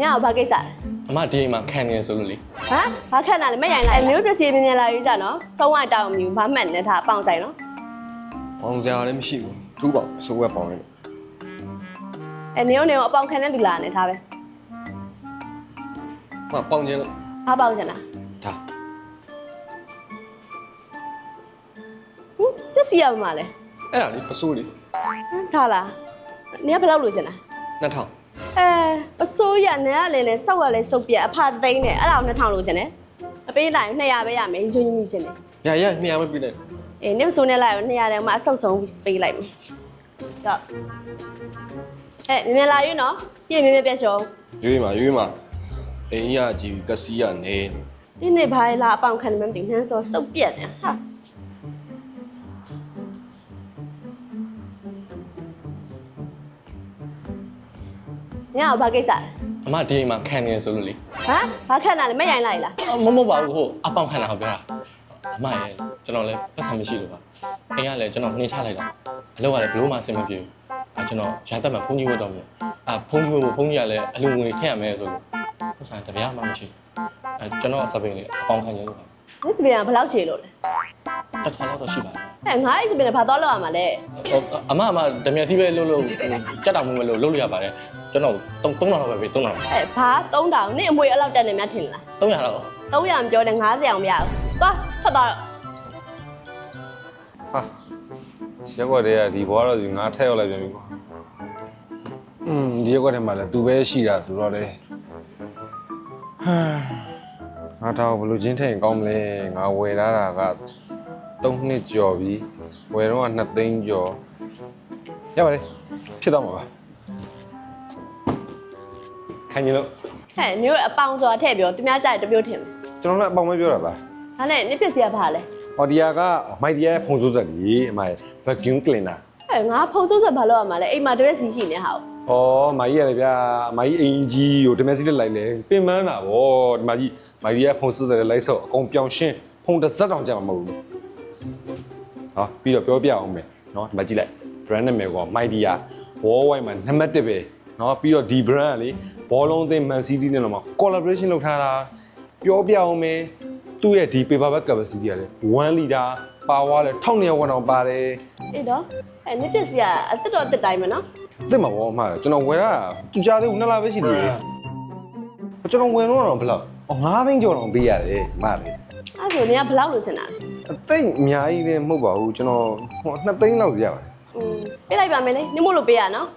ညကဘာကိစ္စလဲအမဒီအိမ်မှာခံနေရဆိုလို့လေဟမ်ဘာခက်တာလဲမရိုင်လိုက်မျိုးပစ္စည်းမြင်မြင်လာရေးကြနော်ဆုံးဝတောင်းမြူဘာမှတ်နေထားအပေါင်ဆိုင်နော်ပေါင်စရာလည်းမရှိဘူးထူးပေါင်အစိုးရပေါင်လေးအဲနေုံနေုံအပေါင်ခံတဲ့လူလာနေထားပဲဟာပေါင်ချင်းလို့ဘာပေါင်ချင်လားဒါဟင်ပစ္စည်းရမှာလဲအဲ့ဒါလေးပစိုးလေးဟမ်ထားလားနေကဘယ်လောက်လိုချင်လား2000 အဲပစိုးရနေရလဲနဲ့စောက်ရလဲစုပ်ပြက်အဖသိန်းနဲ့အဲ့ဒါကို2000လိုချင်တယ်အပေးလိုက်200ပဲရမယ်ယူယူရှင်နေရရမြင်ရမပြလိုက်အေးနေမစိုးနဲ့လိုက်ရော200တယ်မှာအဆုပ်ဆုံးပေးလိုက်မယ်တော့အဲမြင်မြင်လာရေးနော်ပြည့်မြင်မြင်ပြက်ရှုံးရွေးမှာရွေးမှာအိမ်ရကြီးကစီရနေဒီနေ့ဘာလဲလာအပေါင်ခံနေမှမသိနှမ်းစောစုပ်ပြက်နေဟာ ညကဘာကိစ္စလဲအမဒီအိမ်မှာခံနေရဆိုလို့လေဟမ်ဘာခက်တာလဲမရိုင်လိုက်လားအမမဟုတ်ပါဘူးဟိုအပေါင်ခံတာဟုတ်ပြောတာအမရဲ့ကျွန်တော်လည်းပတ်စံမရှိလို့ပါအိမ်ကလည်းကျွန်တော်နှင်းချလိုက်တာအလုပ်ကလည်းဘလို့မှအဆင်မပြေဘူးအဲကျွန်တော်ရန်တက်မှာဖုန်းကြီးဝတ်တော့မယ်အာဖုန်းကြီးဝတ်ဖို့ဖုန်းကြီးကလည်းအလူငွေထည့်ရမယ်ဆိုလို့ပတ်စံတပြားမှမရှိအဲကျွန်တော်စပင်းလေးအပေါင်ခံနေလို့ပါမစ်စပင်ကဘယ်လောက်ရှည်လို့လဲတစ်ထောင်လောက်တော့ရှိပါတယ် အဲငါ့အိစပင်ကဘာတော့လောက်ရမှာလဲဟိုအမအမဓမြသီးပဲလို့လို့ကြက်တောင်မှုမလို့လုပ်လို့ရပါတယ်ကျွန်တော်3000လောက်ပဲပေး3000လောက်အဲဘာ3000နင့်အမွေအဲ့လောက်တက်နေမှထင်လား300လောက်300မပြောနဲ့90အောင်မရဘူးသွားထွက်သွားတော့ဟာရက်ကွက်တည်းကဒီဘွားတော့ဒီငါထက်ရောက်လိုက်ပြန်ပြီကွာอืมဒီရက်ကွက်ထဲမှာလည်းသူပဲရှိတာဆိုတော့လေဟာငါတော့ဘယ်လိုချင်းထည့်ရင်ကောင်းမလဲငါဝယ်လာတာက 3နှစ်ကျော်ပြီဝယ်တော့က2သိန်းကျော်ရပါတယ်ဖြစ်တော့မှာပါခိုင်းရလို့ဟဲ့မျိုးအပေါင်ဆိုတာထည့်ပြောသူများကြိုက်တစ်မျိုးထင်မယ်ကျွန်တော်လည်းအပေါင်ပဲပြောတာပါဒါနဲ့နင့်ပစ္စည်းကဘာလဲဟောဒီယာကမိုက်ဒီယာရဲ့ဖုန်စိုးစက်ကြီးအမရဲ့ vacuum cleaner အဲငါဖုန်းစိုးဆိုဘာလို့ရမှာလဲအိမ်မှာတပည့်စီရှိနေဟာ။ဩမာကြီးရတယ်ဗျာ။မာကြီးအင်ကြီးကိုတမက်စီလက်လိုက်လေပင်ပန်းတာဗော။ဒီမာကြီးမာကြီးကဖုန်စစ်တဲ့လိုက်ဆော့အကုန်ပြောင်းရှင်းဖုန်တစ်စက်တောင်ကြမှာမဟုတ်ဘူး။ ဟောပြီးတော့ပြောပြအောင်မယ်နော်ဒီမှာကြည့်လိုက် brand နာမည်က Mighty Worldwide မှာနံပါတ်1ပဲနော်ပြီးတော့ဒီ brand ကလေဘောလုံးအသင်း Man City နဲ့တော့မှ collaboration လုပ်ထားတာပြောပြအောင်မယ်သူ့ရဲ့ဒီ paper bag capacity ကလေ1 liter power လေ1200ဝက်အောင်ပါတယ်အေးတော့အဲနင့်ပစ္စည်းကအစ်တော့အစ်တိုင်းမယ်နော်အစ်မှာဘောအမှားတယ်ကျွန်တော်ဝယ်တာသူကြားသေးဘူးနှစ်လပဲရှိသေးတယ်ကျွန်တော်ဝယ်တော့တော့ဘယ်လောက်အော်9သိန်းကျော်တော့ပေးရတယ်အမလေး အဲ့ဆိုနင်ကဘယ်လောက်လိုချင်တာလဲ အသိအများကြီးလည်းမဟုတ်ပါဘူးကျွန်တော်ဟို2သိန်းလောက်ရပါတယ် อืมပေးလိုက်ပါမယ်လေနင်မို့လို့ပေးရနော်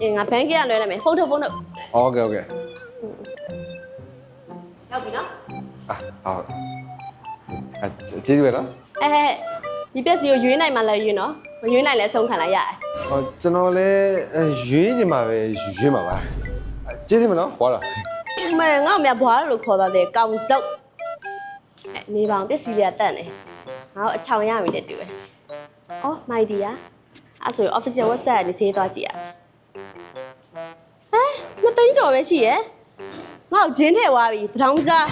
အေးငါဘဏ်ကရလွှဲလိုက်မယ်ဖုန်းထုတ်ဖုန်းထုတ် โอเคโอเค ရောက်ပြီနော် အာဟုတ်အကျေးဇူးပဲနော် အဲဒီပစ္စည်းကိုရွေးနိုင်မှလည်းရွေးနော်မရွေးနိုင်လည်းဆုံးခံလိုက်ရတယ် ဟောကျွန်တော်လည်းရွေးချင်ပါပဲရွေးမှာပါကျေးဇူးမနော်ဟောလား ဒီမဲ့ငါ့မြတ်ဘွားလို့ခေါ်တော့တယ်ကောင်စုပ်အဲ နေပေါင်းပစ္စည်းရတက်နေငါ့ကိုအချောင်ရပြီတဲ့တူပဲအော်မိုက်ဒီယာအဲ့ဆိုရင် official website ကနေဆေးသွားကြည့်ရဟမ်မသိန်းကျော်ပဲရှိရယ်ငါ့ကိုဂျင်းထည့်သွားပြီတထောင်စား